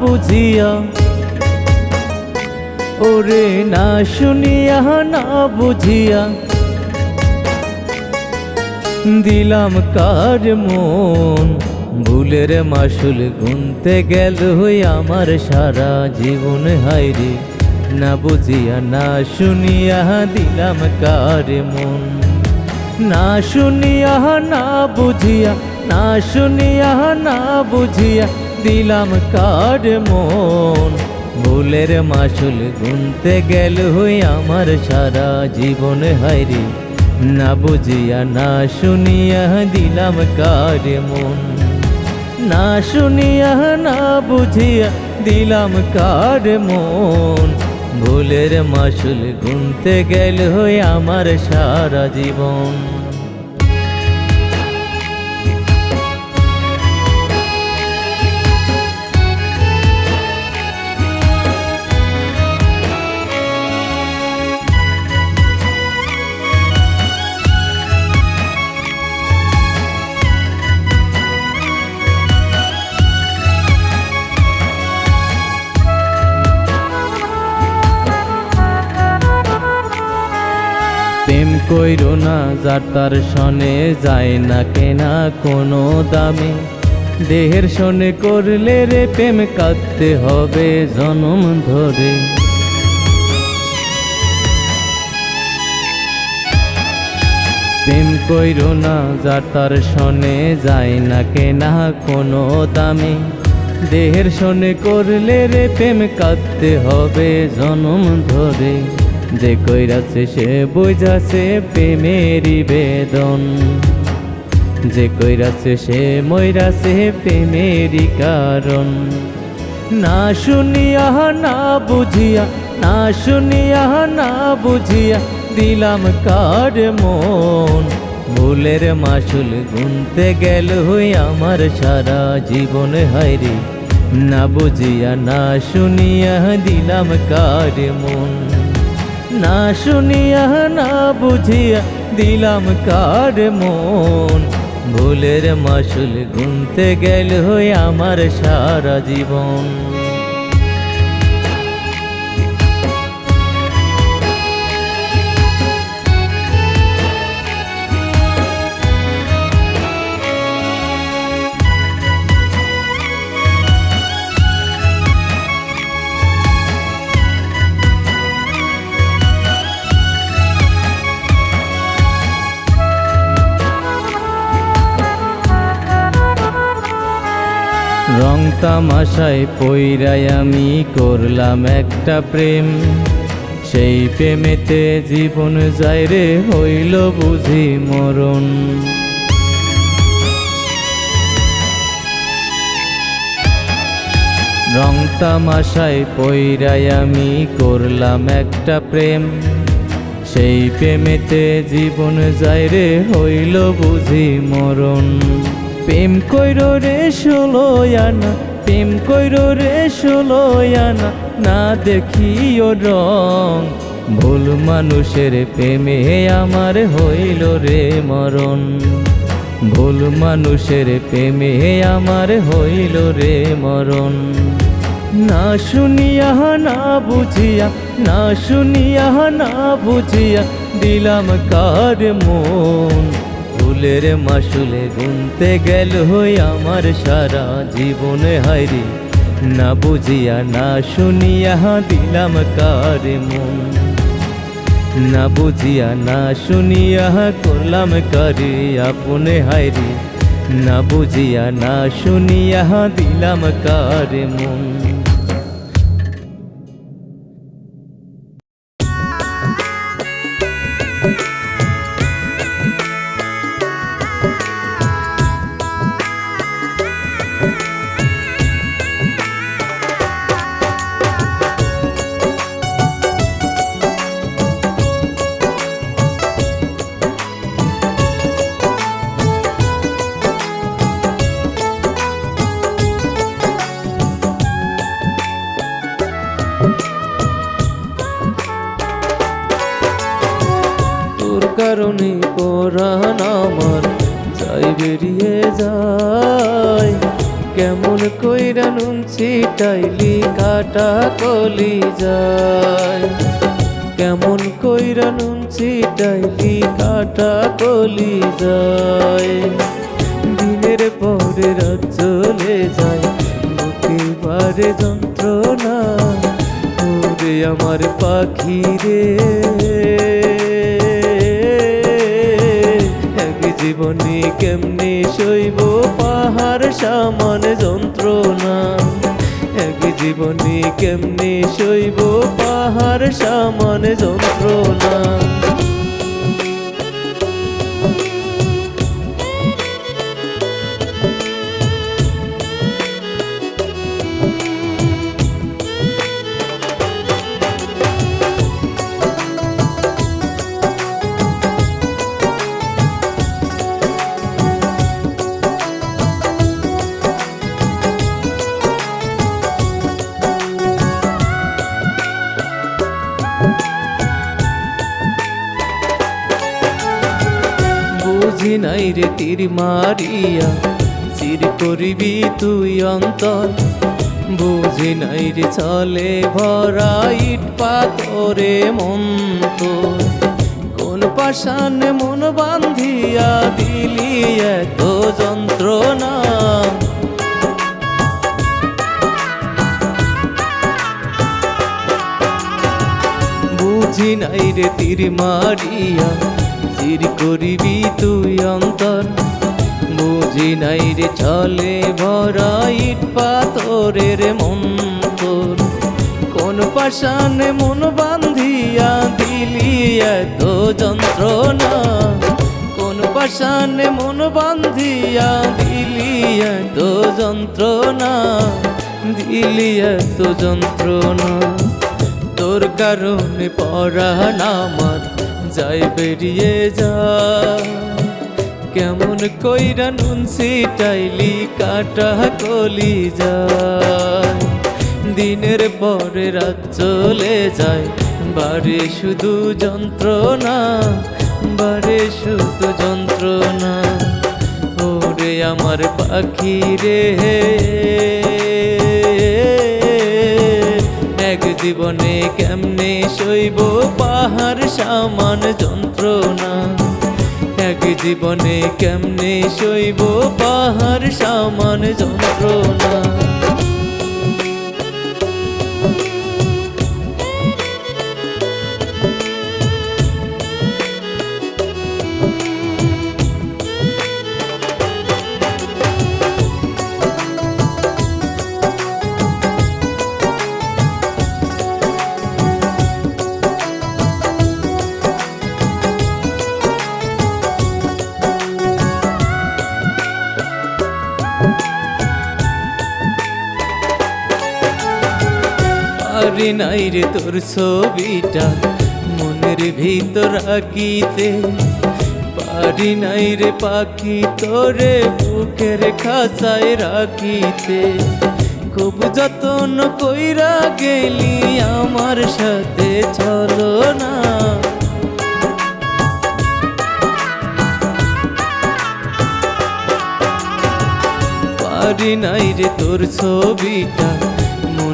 বুঝিয়া। ওরে না শুনিয়া, না বুঝিয়া। দিলাম কার মন, ভুলের মাসুল গুনতে গেল হই আমার সারা জীবন হাইরে না বুঝিয়া, না শুনিয়া দিলাম কার মন। না শুনিয়া, না বুঝিয়া, না শুনিয়া, না বুঝিয়া দিলাম কার মন। ভুলের মাসুল গুনতে গেল হই আমার সারা জীবন হাইরে না বুঝিয়া, না শুনিয়া দিলাম কার মন। না শুনিয়া, না বুঝিয়া দিলাম কার মন। ভুলের মাসুল গুনতে গেল হই আমার সারা জীবন। কইরো না, যার তার সনে যায় না কেনা কোনো দামে। দেহের সনে করলে রে প্রেম কাঁদতে হবে জনম ধরে। প্রেম কইরো না, যার তার সনে যায় না কেনা কোনো দামে। দেহের সনে করলে রে প্রেম কাঁদতে হবে জনম ধরে। যে কইরাছে সে বুঝাছে প্রেমেরই বেদন। যে কইরাছে সে মইরাছে প্রেমেরই কারণ। না শুনিয়া, না বুঝিয়া, না শুনিয়া, না বুঝিয়া দিলাম কার মন। ভুলের মাসুল গুনতে গেল হই আমার সারা জীবন হাইরে না বুঝিয়া, না শুনিয়া দিলাম কার মন। না শুনিয়া না বুঝিয়া দিলাম কার মন। ভুলের মাসুল গুনতে গেল আমার সারা জীবন। তামাশায় পইরাই আমি করলাম একটা প্রেম। সেই প্রেমেতে জীবন যায় রে হইল বুঝি মরণ। রং তামাশায় পইরাই আমি করলাম একটা প্রেম। সেই প্রেমেতে জীবন যায় রে হইল বুঝি মরণ। প্রেম কইর রে ষোলো আনা প্রেম কইর রে আনা, না দেখিও রং। ভুল মানুষের প্রেমে আমার হইল রে মরণ। ভুল মানুষের প্রেমে আমার হইল রে মরণ। না শুনিয়া, না বুঝিয়া, না শুনিয়া, না বুঝিয়া দিলাম কার মন। ফুলের মাসুলে গুনতে গেল হই আমার সারা জীবনে হাইরে না বুঝিয়া, না শুনিয়া দিলাম কার মন। না বুঝিয়া, না শুনিয়া করলাম কারে আপনে হাইরে না বুঝিয়া, না শুনিয়া দিলাম কার মন। কইরা নুন কাটা কলি যায়। দিনের পরে রাত চলে যায় বুকে বারে যন্ত্রণা ওরে আমার পাখি রে জীবনে কেমনে সইব পাহাড় সামান যন্ত্রণা? জীবনে কেমনে সইব পাহাড় সামান যন্ত্রণা? রে তীর মারিয়া, চির করিবি তুই অন্তর বুঝি নাই রে চলে ভরা ইট পাথরে মন তোর। কোন পাশান মন বান্ধিয়া দিলি এত যন্ত্রণা বুঝি নাই রে তীর মারিয়া চির করিবি তুই অন্তর। বুঝি নাই রে চলে ভরা ইট পাথরের মন তোর কোন পাশানে মন বান্ধিয়া দিলি এত যন্ত্রণা। কোন পাশানে মন বান্ধিয়া দিলি এত যন্ত্রণা। দিলি এত যন্ত্রণা। তোর কারণে পরাণ আমার যাই বেরিয়ে যা। কেমন কইরা নুন সিটাইলি কাটা কলি যায় দিনের পরে রাত চলে যায় বারে শুধু যন্ত্রণা বারে শুধু যন্ত্রণা। ওরে আমার পাখি রে। এক জীবনে সইব পাহাড় সামান যন্ত্রণা। এক জীবনে কেমনে সইব পাহাড় সামান যন্ত্রণা? পারি তোর ছবিটা, মনের ভিতর আঁকিতে। পারি নাই পাখি তোরে বুকের খাঁচায় রাখিতে। খুব যতন কইরা গেলি আমার সাথে, চলো না। পারি নাই রে তোর ছবিটা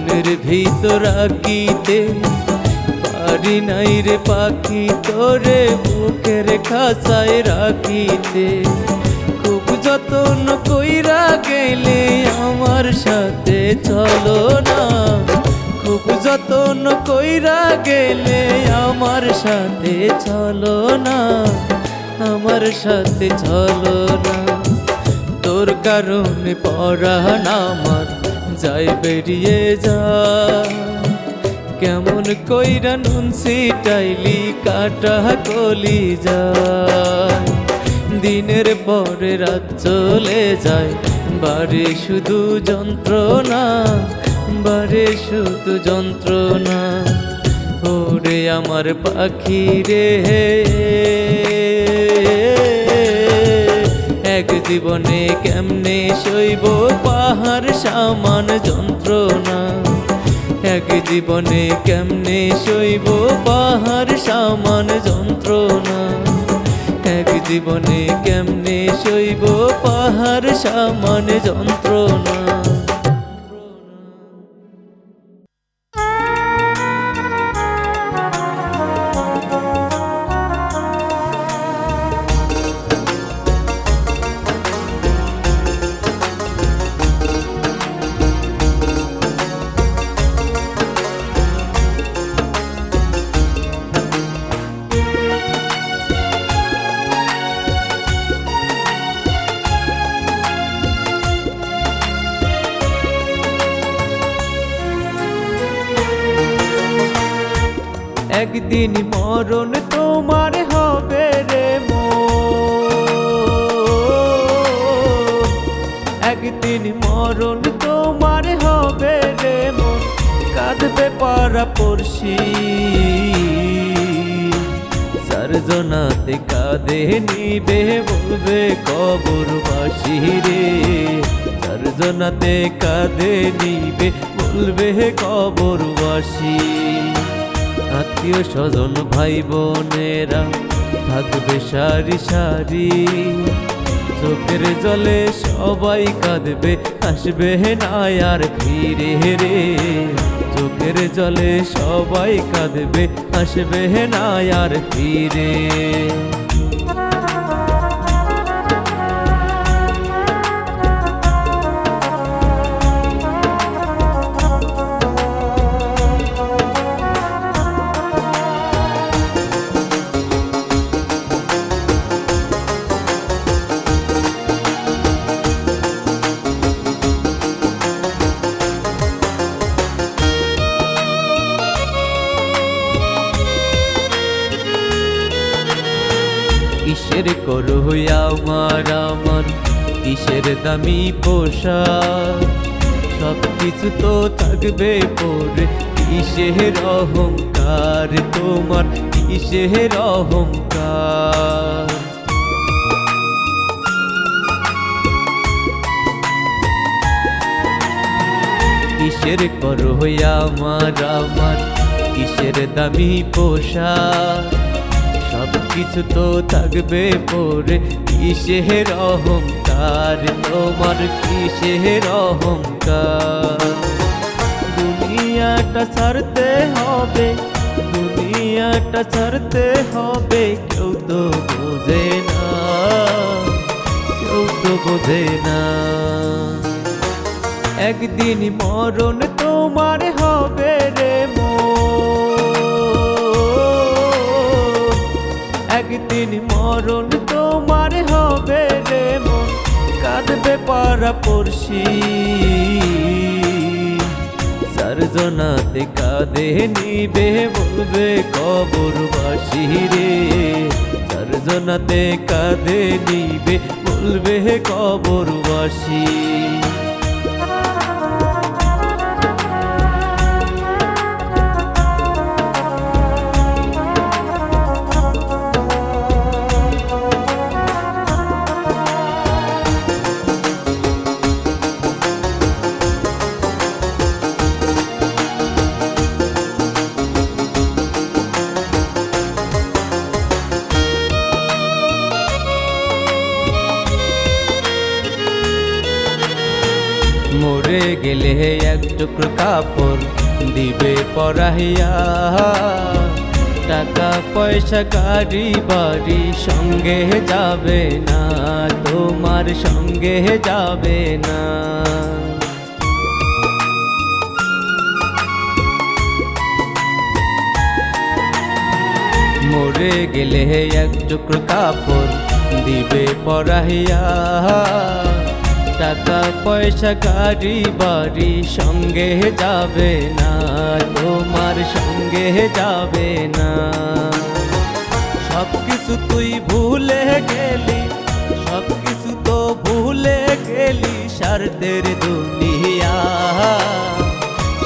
মনের ভিতর আঁকিতে পারি নাই রে পাখি, তোরে বুকের খাঁচায় রাখিতে। খুব যতন কইরা গেলে আমার সাথে চলো না। খুব যতন কইরা গেলে আমার সাথে চলো না। আমার সাথে চলো না। তোর কারণে পরাণ আমার যাই বেরিয়ে যা কেমন কইরা নুন সিটাইলি কাটা কলি যা দিনের পরে রাত চলে যায় বারে শুধু যন্ত্রণা বারে শুধু যন্ত্রণা। ওরে আমার পাখি রে এক জীবনে কেমনে শৈব পাহাড় সামান যন্ত্রণা? এক জীবনে কেমনে শৈব পাহাড় সামান যন্ত্রণা? এক জীবনে কেমনে সইব পাহাড় সামান যন্ত্রণা? মরণ তোমার হবে রে মো একদিন মরণ তোমার হবে রে মন। কাঁদবে পারা পড়শি। সারজনাতে কাঁদে নিবে, বলবে কবরবাসী রে। সারজনাতে কাঁদে নিবে, বলবে কবরবাসী। আত্মীয় স্বজন ভাই বোনেরা থাকবে সারি সারি। চোখের জলে সবাই কাঁদবে, আসবে না আর ফিরে রে চোখের জলে সবাই কাঁদবে, আসবে না আর ফিরে। দামি পোশাক সব কিছু তো থাকবে পরে। কিসের অহংকার তোমার? কিসের অহংকার? কিসের করো আমার আমার? কিসের দামি পোশাক? সব কিছু তো থাকবে পরে। কিসের অহংকার? তোমার কিসের অহংকার? দুনিয়াটা ছাড়তে হবে, দুনিয়াটা ছাড়তে হবে, কেউ তো বোঝে না, কেউ তো বোঝে না। একদিন মরণ তোমার হবে রে মন। একদিন মরণ কাঁদবে পারা পড়শি। সারজনাতে কাঁদে নিবে বলবে কবরবাসী রে। সারজনাতে কাঁদে নিবে বলবে কবরবাসী। গেলে এক টুকরো কাপড় দিবে পরাইয়া টাকা, পয়সা, গাড়ি, বাড়ি সঙ্গে যাবে না, তোমার সঙ্গে যাবে না। মরে গেলে এক টুকরো কাপড় দিবে পরাইয়া টাকা পয়সা গাড়ি বাড়ি সঙ্গে যাবে না, তোমার সঙ্গে যাবে না। সব কিছু তুই ভুলে গেলি সব কিছু তো ভুলে গেলি স্বার্থের দুনিয়া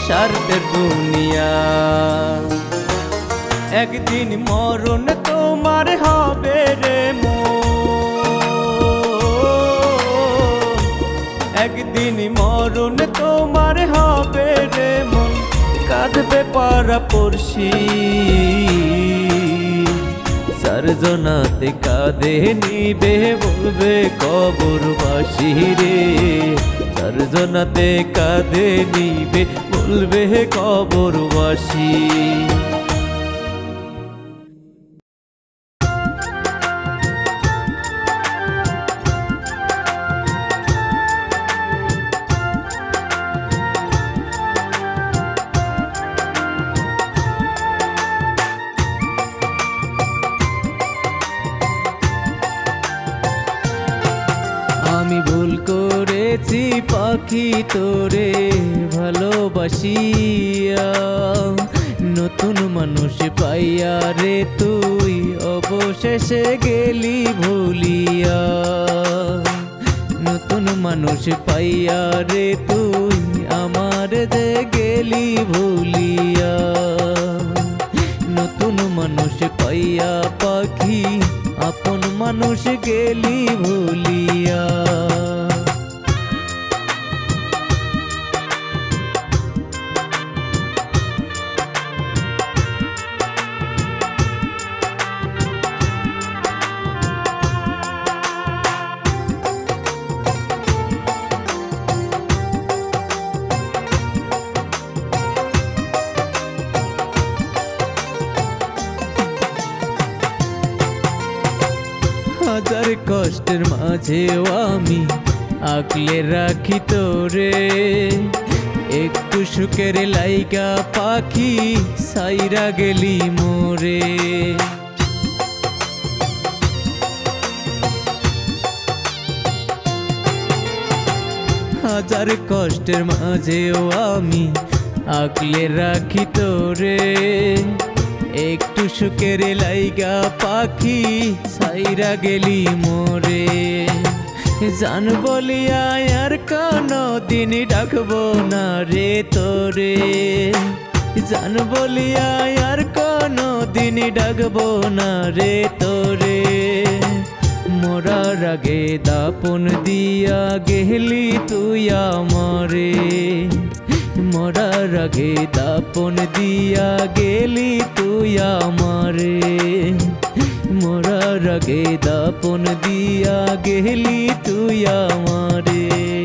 স্বার্থের দুনিয়া। একদিন মরণ তোমার হবে পারা পড়ছি। সারজনাতে কাঁদে নিবে বলবে কবরবাসী রে। সারজনাতে কাঁদে নিবে বলবে কবরবাসী। পাখি তোরে ভালোবাসিয়া। নতুন মানুষ পাইয়া রে তুই অবশেষে গেলি ভুলিয়া। নতুন মানুষ পাইয়া রে তুই আমার যে গেলি ভুলিয়া। নতুন মানুষ পাইয়া পাখি, আপন মানুষ গেলি ভুলিয়া। মাঝেও আমি আকলে রাখি তোরে। একটু সুখের লাইকা পাখি সাইরা গেলি মোরে। হাজার কষ্টের মাঝেও আমি আকলে রাখি তোরে। একটু সুখের লাইগা পাখি সাইরা গেলি মোরে। জান বলিয়া আর কোনো দিন ডাকবো না রে তোরে। জান বলিয়া আর কোনো দিন ডাকবো না রে তোরে। মোরার আগে দাপন দিয়া গেলি তুই আমারে। মরার আগে দাপন দিয়া গেলি তুই আমারে। মরার আগে দাপন দিয়া গেলি তুই আমারে।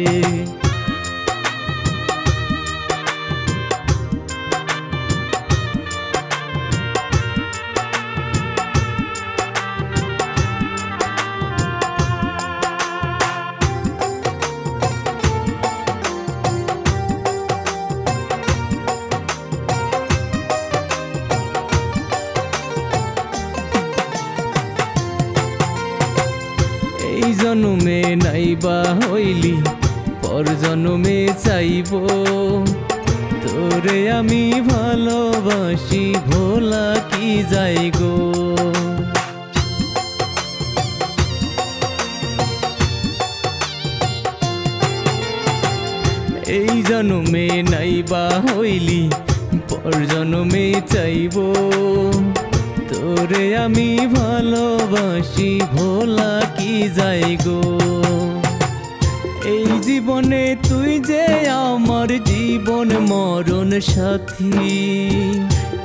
জীবন মরণ সাথী।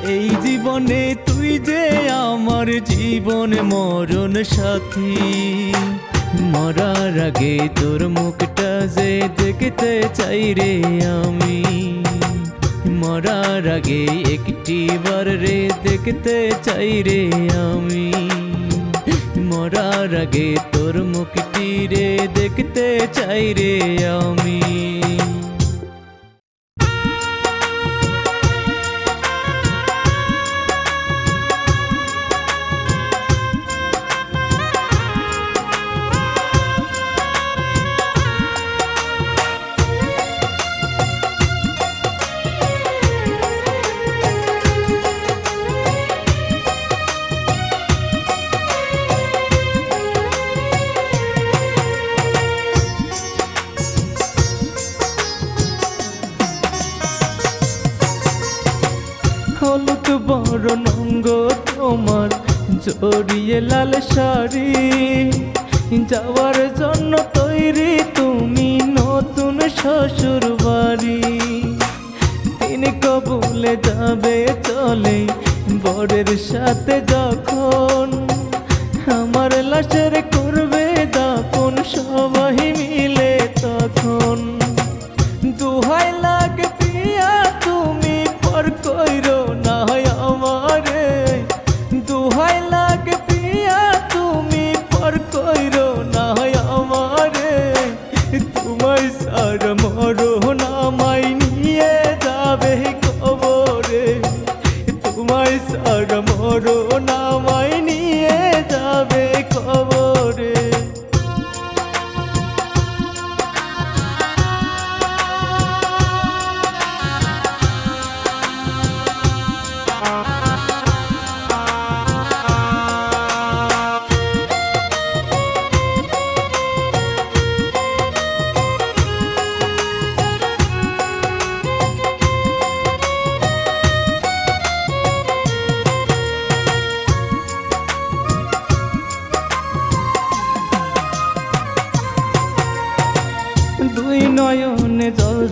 এই জীবনে তুই যে আমার জীবন মরণ সাথী। মরার আগে তোর মুখটা যে দেখতে চাই রে আমি। মরার আগে একটি বার রে দেখতে চাই রে আমি। মরার আগে তোর মুখটি রে দেখতে চাই রে আমি। জড়িয়ে লাল শাড়ি। যাওয়ার জন্য তৈরি তুমি নতুন শ্বশুর বাড়ি। তিনি কবুলে যাবে চলে বরের সাথে যখন। আমার লাশের করবে দাপন সবাই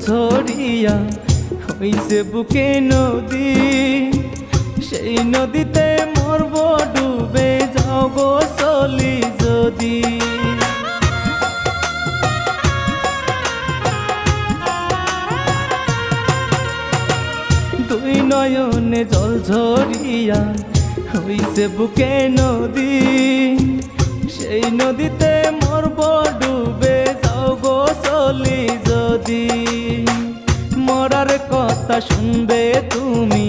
ঝরিয়া হইছে বুকে নদী। সেই নদীতে মরব, ডুবে যাও গো চলি যদি। দুই নয়নে জল ঝরিয়া হইছে বুকে নদী। সেই নদীতে মরব, ডুবে গো চলি যদি মরার কথা শুনবে তুমি,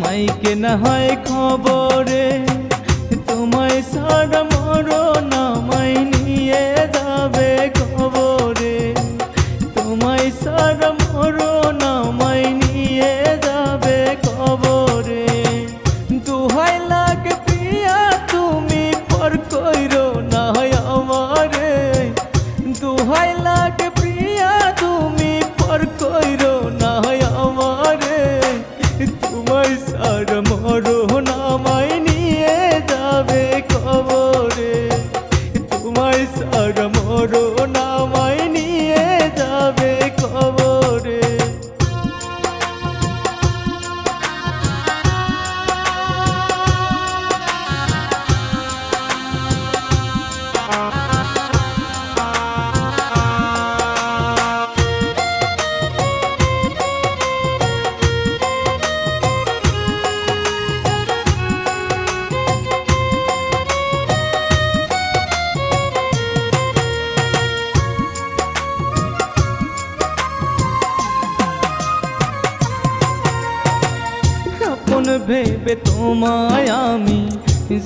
মাইকে না হয় খবরে, তোমায় সারা মরো নামাই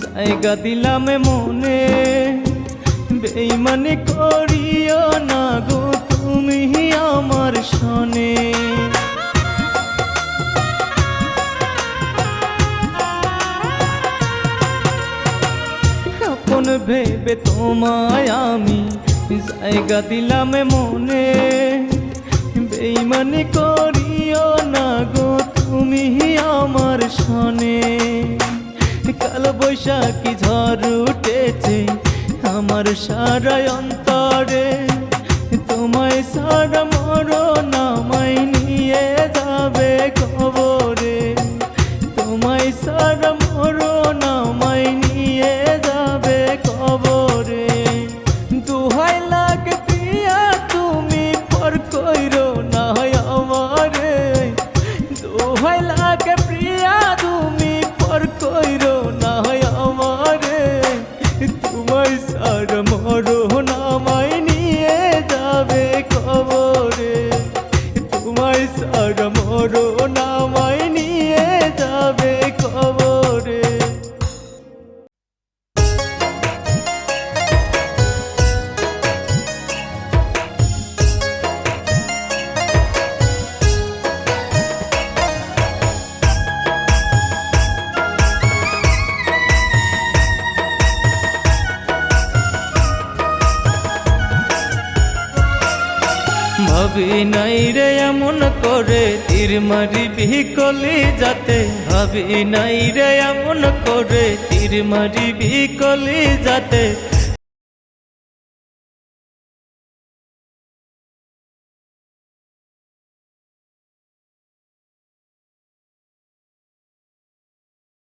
জায়গা দিলাম মনে। বেইমানি করিও না গো তুমি আমার শনে আপন ভেবে তোমায় আমি জায়গা দিলাম মনে। বেইমানি করিও না গো তুমি আমার কাল বৈশাখী ঝড় উঠেছে আমার সারা অন্তরে। তোমায় সারা মরণ নামাই নিয়ে যাবে খবরে ভাবি নাই রে এমন করে তীর মারিবি কলি যাতে